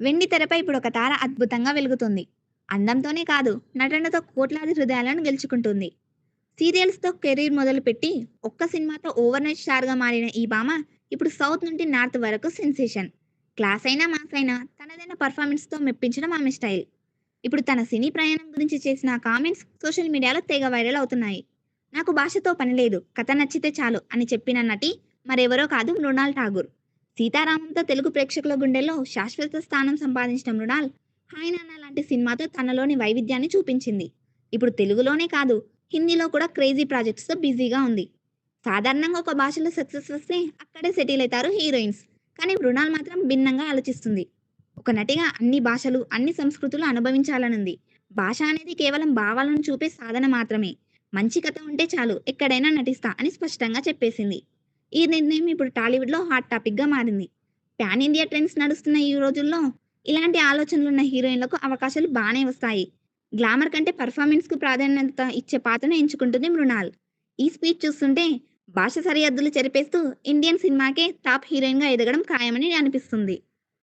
వెండి తెరపై ఇప్పుడు ఒక తార అద్భుతంగా వెలుగుతుంది. అందంతోనే కాదు నటనతో కోట్లాది హృదయాలను గెలుచుకుంటుంది. సీరియల్స్తో కెరీర్ మొదలుపెట్టి ఒక్క సినిమాతో ఓవర్ నైట్ స్టార్గా మారిన ఈ భామ ఇప్పుడు సౌత్ నుండి నార్త్ వరకు సెన్సేషన్. క్లాస్ అయినా మాస్ అయినా తనదైన పర్ఫార్మెన్స్తో మెప్పించడం ఆమె స్టైల్. ఇప్పుడు తన సినీ ప్రయాణం గురించి చేసిన కామెంట్స్ సోషల్ మీడియాలో తెగ వైరల్ అవుతున్నాయి. నాకు భాషతో పని లేదు కథ నచ్చితే చాలు అని చెప్పిన నటి మరెవరో కాదు మృణాల్ ఠాగూర్. సీతారామంతో తెలుగు ప్రేక్షకుల గుండెల్లో శాశ్వత స్థానం సంపాదించిన మృణాల్ హాయ్ నాన్న లాంటి సినిమాతో తనలోని వైవిధ్యాన్ని చూపించింది. ఇప్పుడు తెలుగులోనే కాదు హిందీలో కూడా క్రేజీ ప్రాజెక్ట్స్తో బిజీగా ఉంది. సాధారణంగా ఒక భాషలో సక్సెస్ వస్తే అక్కడే సెటిల్ అవుతారు హీరోయిన్స్ కానీ మృణాల్ మాత్రం భిన్నంగా ఆలోచిస్తుంది. ఒక నటిగా అన్ని భాషలు అన్ని సంస్కృతులు అనుభవించాలనుంది. భాష అనేది కేవలం భావాలను చూపే సాధన మాత్రమే. మంచి కథ ఉంటే చాలు ఎక్కడైనా నటిస్తా అని స్పష్టంగా చెప్పేసింది. ఈ నిర్ణయం ఇప్పుడు టాలీవుడ్లో హాట్ టాపిక్గా మారింది. పాన్ ఇండియా ట్రెండ్స్ నడుస్తున్న ఈ రోజుల్లో. ఇలాంటి ఆలోచనలు ఉన్న హీరోయిన్లకు అవకాశాలు బాగానే వస్తాయి. గ్లామర్ కంటే పర్ఫార్మెన్స్కు ప్రాధాన్యత ఇచ్చే పాత్రను ఎంచుకుంటుంది మృణాల్. ఈ స్పీచ్ చూస్తుంటే భాష సరిహద్దులు చెరిపేస్తూ ఇండియన్ సినిమాకే టాప్ హీరోయిన్గా ఎదగడం ఖాయమని అనిపిస్తుంది.